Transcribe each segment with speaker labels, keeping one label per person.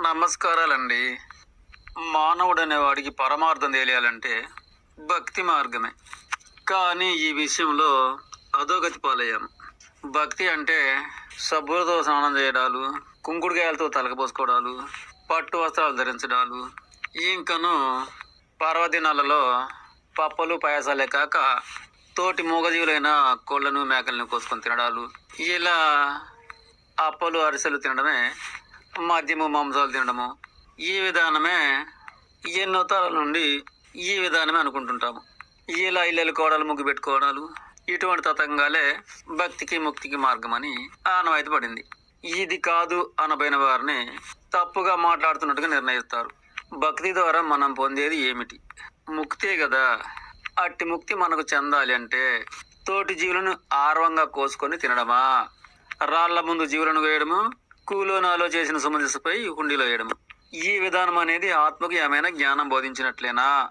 Speaker 1: నమస్కారాలండి. మానవుడు అనేవాడికి పరమార్థం తెలియాలంటే భక్తి మార్గమే. కానీ ఈ విషయంలో అధోగతి పాలయ్యాం. భక్తి అంటే సబ్బులతో స్నానం చేయడాలు కుంకుడుకాయలతో తలకపోసుకోవడాలు పట్టు వస్త్రాలు ధరించడాలు. ఇంకను పర్వదినాలలో పప్పలు పాయసాలే కాక తోటి మూగజీవులైన కోళ్ళను మేకలను కోసుకొని తినడాలు. ఇలా అప్పలు అరిసెలు తినడమే మద్యము మాంసాలు తినడము. ఈ విధానమే ఎన్నో తరాల నుండి ఈ విధానమే అనుకుంటుంటాము. ఇలా ఇల్లలు కోడలు ముగ్గు పెట్టుకోవడాలు ఇటువంటి తతంగాలే భక్తికి ముక్తికి మార్గం అని ఆనవాయితీ పడింది ఇది కాదు అనబైన వారిని తప్పుగా మాట్లాడుతున్నట్టుగా నిర్ణయిస్తారు. భక్తి ద్వారా మనం పొందేది ఏమిటి? ముక్తే కదా అట్టి ముక్తి మనకు చెందాలి అంటే తోటి జీవులను ఆర్వంగా కోసుకొని తినడమా? రాళ్ళ ముందు జీవులను వేయడము కూలోనాలో చేసిన సుమదిశపై హుండీలో వేయడం. ఈ విధానం అనేది ఆత్మకు ఏమైనా జ్ఞానం బోధించినట్లేనా?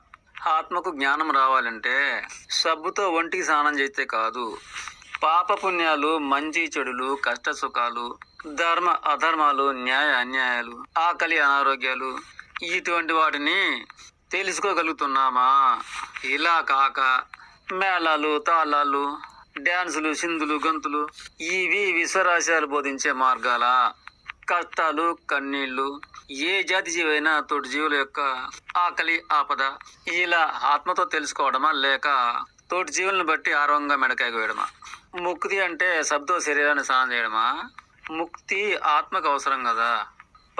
Speaker 1: ఆత్మకు జ్ఞానం రావాలంటే సబ్బుతో ఒంటికి స్నానం చేస్తే కాదు. పాప పుణ్యాలు మంచి చెడులు కష్ట సుఖాలు ధర్మ అధర్మాలు న్యాయ అన్యాయాలు ఆకలి అనారోగ్యాలు ఇటువంటి వాటిని తెలుసుకోగలుగుతున్నామా? ఇలా కాక మేళాలు తాళాలు డ్యాన్సులు సింధులు గంతులు ఇవి విశ్వరాశాలు బోధించే మార్గాలా? కష్టాలు కన్నీళ్ళు ఏ జాతి జీవైనా తోటి జీవుల యొక్క ఆకలి ఆపద ఇలా ఆత్మతో తెలుసుకోవడమా లేక తోటి జీవులను బట్టి ఆరోగ్యంగా మెడకాయ వేయడమా ముక్తి అంటే శబ్దో శరీరాన్ని సాధన చేయడమా? ముక్తి ఆత్మకు అవసరం కదా.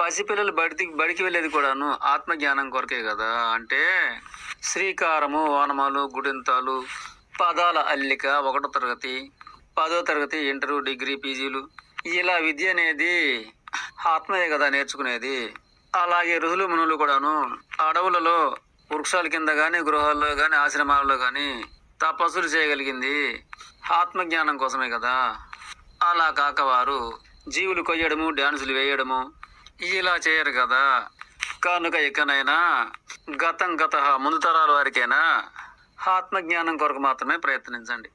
Speaker 1: పసిపిల్లలు బడికి బడికి వెళ్ళేది కూడాను ఆత్మ జ్ఞానం కొరకే కదా. అంటే శ్రీకారము వానమాలు గుడింతాలు పదాల అల్లిక ఒకటో తరగతి పదో తరగతి ఇంటర్ డిగ్రీ పీజీలు ఇలా విద్య అనేది ఆత్మయే కదా నేర్చుకునేది. అలాగే ఋషులు మునులు కూడాను అడవులలో వృక్షాల కింద కానీ గృహాల్లో కానీ ఆశ్రమాలలో కానీ తపస్సులు చేయగలిగింది. ఆత్మజ్ఞానం కోసమే కదా. అలా కాక వారు జీవులు కొయ్యడము డ్యాన్సులు వేయడము ఇలా చేయరు కదా. కనుక ఇకనైనా గతం గత ముందు తరాల వారికైనా ఆత్మజ్ఞానం కొరకు మాత్రమే ప్రయత్నించండి.